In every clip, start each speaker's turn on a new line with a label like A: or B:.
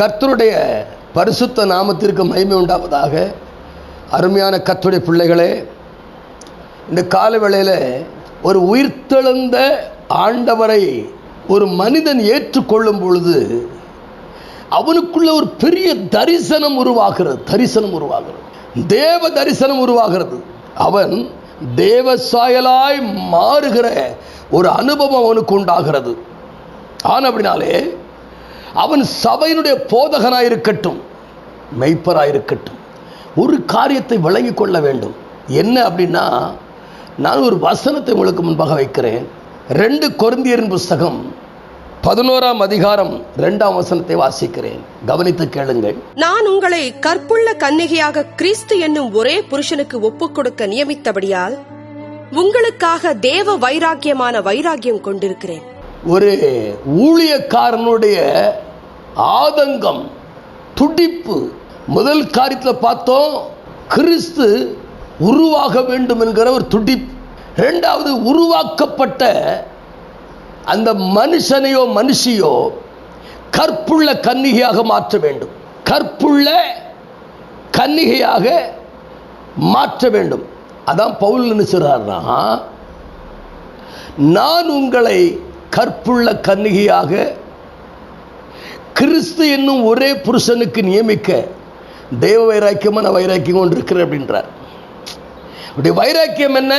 A: கர்த்தருடைய பரிசுத்த நாமத்திற்கு மகிமை உண்டாவதாக. அருமையான கர்த்தருடைய பிள்ளைகளே இந்த கால வேளையில் ஒரு உயிர்த்தெழுந்த ஆண்டவரை ஒரு மனிதன் ஏற்றுக்கொள்ளும் பொழுது அவனுக்குள்ள ஒரு பெரிய தரிசனம் உருவாகிறது தரிசனம் உருவாகிறது. தேவ தரிசனம் உருவாகிறது. அவன் தேவ சாயலாய் மாறுகிற ஒரு அனுபவம் அவனுக்கு உண்டாகிறது. ஆனபடினாலே அவன் சபையினுடைய போதகனாயிருக்கட்டும் மெய்ப்பராயிருக்கட்டும் ஒரு காரியத்தை விளங்கி கொள்ள வேண்டும். என்ன அப்படின்னா நான் ஒரு வசனத்தை உங்களுக்கு முன்பாக வைக்கிறேன். ரெண்டு கொருந்தியரின் புஸ்தகம் பதினோராம் அதிகாரம் ரெண்டாம் வசனத்தை வாசிக்கிறேன். கவனித்து கேளுங்கள்.
B: நான் உங்களை கற்புள்ள கன்னிகையாக கிறிஸ்து என்னும் ஒரே புருஷனுக்கு ஒப்புக் கொடுக்க நியமித்தபடியால் உங்களுக்காக தேவ வைராக்கியமான வைராக்கியம் கொண்டிருக்கிறேன்.
A: ஒரு ஊழியக்காரனுடைய ஆதங்கம் துடிப்பு முதல் காரியத்தில் பார்த்தோம் கிறிஸ்து உருவாக வேண்டும் என்கிற ஒரு துடிப்பு. ரெண்டாவது உருவாக்கப்பட்ட அந்த மனுஷனையோ மனுஷியோ கற்புள்ள கன்னிகையாக மாற்ற வேண்டும். கற்புள்ள கன்னிகையாக மாற்ற வேண்டும். அதான் பவுல் நினைச்சுறாருனா நான் உங்களை கற்புள்ள கன்னிகையாக கிறிஸ்து என்னும் ஒரே புருஷனுக்கு நியமிக்க தெய்வ வைராக்கியமான வைராக்கியம் கொண்டு இருக்கிறேன் அப்படின்றார். அப்படி வைராக்கியம் என்ன?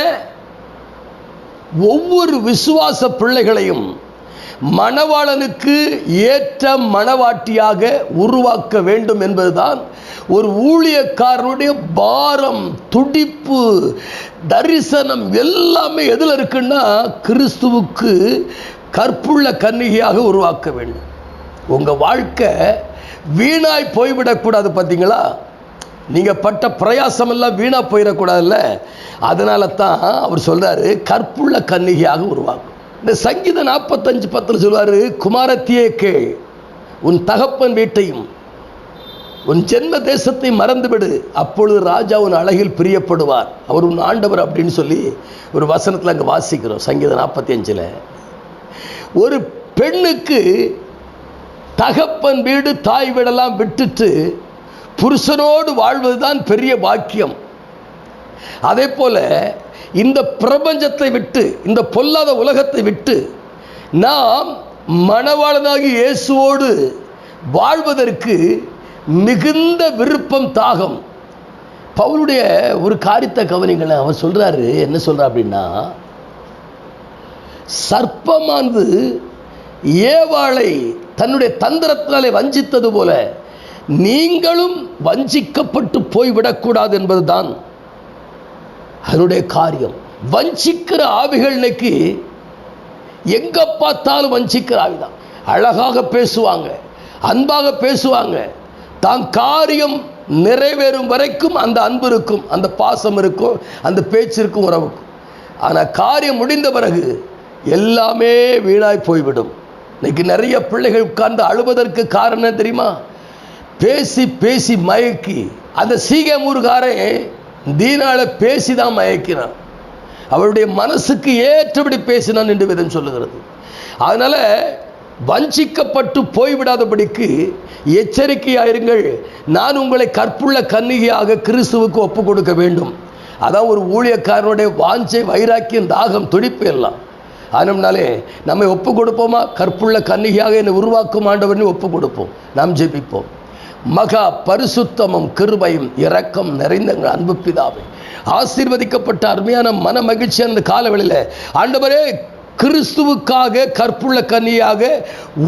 A: ஒவ்வொரு விசுவாச பிள்ளைகளையும் மணவாளனுக்கு ஏற்ற மணவாட்டியாக உருவாக்க வேண்டும் என்பதுதான் ஒரு ஊழியக்காரனுடைய பாரம் துடிப்பு தரிசனம் எல்லாமே எதில் இருக்குன்னா கிறிஸ்துவுக்கு கற்புள்ள கன்னிகையாக உருவாக்க வேண்டும். உங்கள் வாழ்க்கை வீணாய் போய்விடக்கூடாது பார்த்தீங்களா நீங்கள் பட்ட பிரயாசமெல்லாம் வீணாக போயிடக்கூடாதுல்ல? அதனால தான் அவர் சொல்றாரு கற்புள்ள கன்னிகையாக உருவாக்கும். இந்த சங்கீத நாற்பத்தஞ்சு பத்தில் சொல்வார் குமாரத்தியே கேள் உன் தகப்பன் வீட்டையும் உன் ஜென்ம தேசத்தை மறந்துவிடு. அப்பொழுது ராஜா உன் அழகில் பிரியப்படுவார். அவர் உன் ஆண்டவர் அப்படின்னு சொல்லி ஒரு வசனத்தில் அங்கே வாசிக்கிறோம் சங்கீத நாற்பத்தி அஞ்சில் ஒரு பெண்ணுக்கு தகப்பன் வீடு தாய் வீடெல்லாம் விட்டுட்டு புருஷனோடு வாழ்வதுதான் பெரிய பாக்கியம். அதே போல இந்த பிரபஞ்சத்தை விட்டு இந்த பொல்லாத உலகத்தை விட்டு நாம் மணவாளனாகி இயேசுவோடு வாழ்வதற்கு மிகுந்த விருப்பம் தாகம். பவுலுடைய ஒரு காரியத்தை கவனிங்களேன். அவன் சொல்கிறாரு என்ன சொல்கிறா அப்படின்னா சர்ப்பமானது ஏவாளை தன்னுடைய தந்திரத்தினாலே வஞ்சித்தது போல நீங்களும் வஞ்சிக்கப்பட்டு போய்விடக்கூடாது என்பதுதான் அதனுடைய காரியம். வஞ்சிக்கிற ஆவிகள் இன்னைக்கு எங்க பார்த்தாலும் வஞ்சிக்கிற ஆவிதான். அழகாக பேசுவாங்க அன்பாக பேசுவாங்க. தான் காரியம் நிறைவேறும் வரைக்கும் அந்த அன்பு இருக்கும் அந்த பாசம் இருக்கும் அந்த பேச்சு இருக்கும் உறவுக்கும் ஆனால் காரியம் முடிந்த பிறகு எல்லாமே வீணாய் போய்விடும். இன்னைக்கு நிறைய பிள்ளைகள் உட்கார்ந்து அழுவதற்கு காரணம் என்ன தெரியுமா? பேசி பேசி மயக்கி. அந்த சீகமூர்காரன் தீனால பேசி தான் மயக்கினான் அவருடைய மனசுக்கு ஏற்றபடி பேசினான் என்று விதம் சொல்லுகிறது. அதனால வஞ்சிக்கப்பட்டு போய்விடாதபடிக்கு எச்சரிக்கையாயிருங்கள். நான் உங்களை கற்புள்ள கன்னிகையாக கிறிஸ்துவுக்கு ஒப்பு கொடுக்க வேண்டும். அதான் ஒரு ஊழியக்காரனுடைய வாஞ்சை வைராக்கியம் தாகம் துடிப்பு எல்லாம். ஆனும்னாலே நம்மை ஒப்பு கொடுப்போமா கற்புள்ள கன்னிகையாக என்னை உருவாக்கும் ஆண்டவர்னு ஒப்பு கொடுப்போம் நாம் ஜெபிப்போம். மகா பரிசுத்தமும் கிருபையும் இரக்கம் நிறைந்த அன்பு பிதாவை. ஆசீர்வதிக்கப்பட்ட அருமையான மன மகிழ்ச்சியான அந்த காலவெளியில் ஆண்டவரே கிறிஸ்துவுக்காக கற்புள்ள கன்னியாக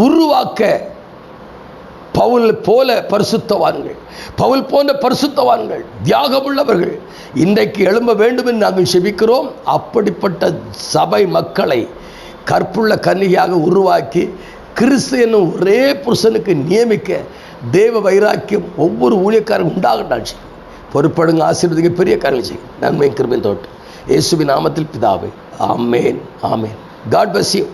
A: உருவாக்க பவுல் போல பரிசுத்தவான்கள் பவுல் போன்ற பரிசுத்தவான்கள் தியாகமுள்ளவர்கள் இன்றைக்கு எழும்ப வேண்டும் என்று நாங்கள் செபிக்கிறோம். அப்படிப்பட்ட சபை மக்களை கற்புள்ள கன்னிகையாக உருவாக்கி கிறிஸ்து என்னும் ஒரே புருஷனுக்கு நியமிக்க தேவ வைராக்கியம் ஒவ்வொரு ஊழியக்காரரும் உண்டாகட்டாச்சு பொறுப்படுங்க ஆசீர்வதிங்க பெரிய காரியம் செய்யும் நன்மை கிருமின் தோட்டு இயேசுவின் நாமத்தில் பிதாவை amen amen. God bless you.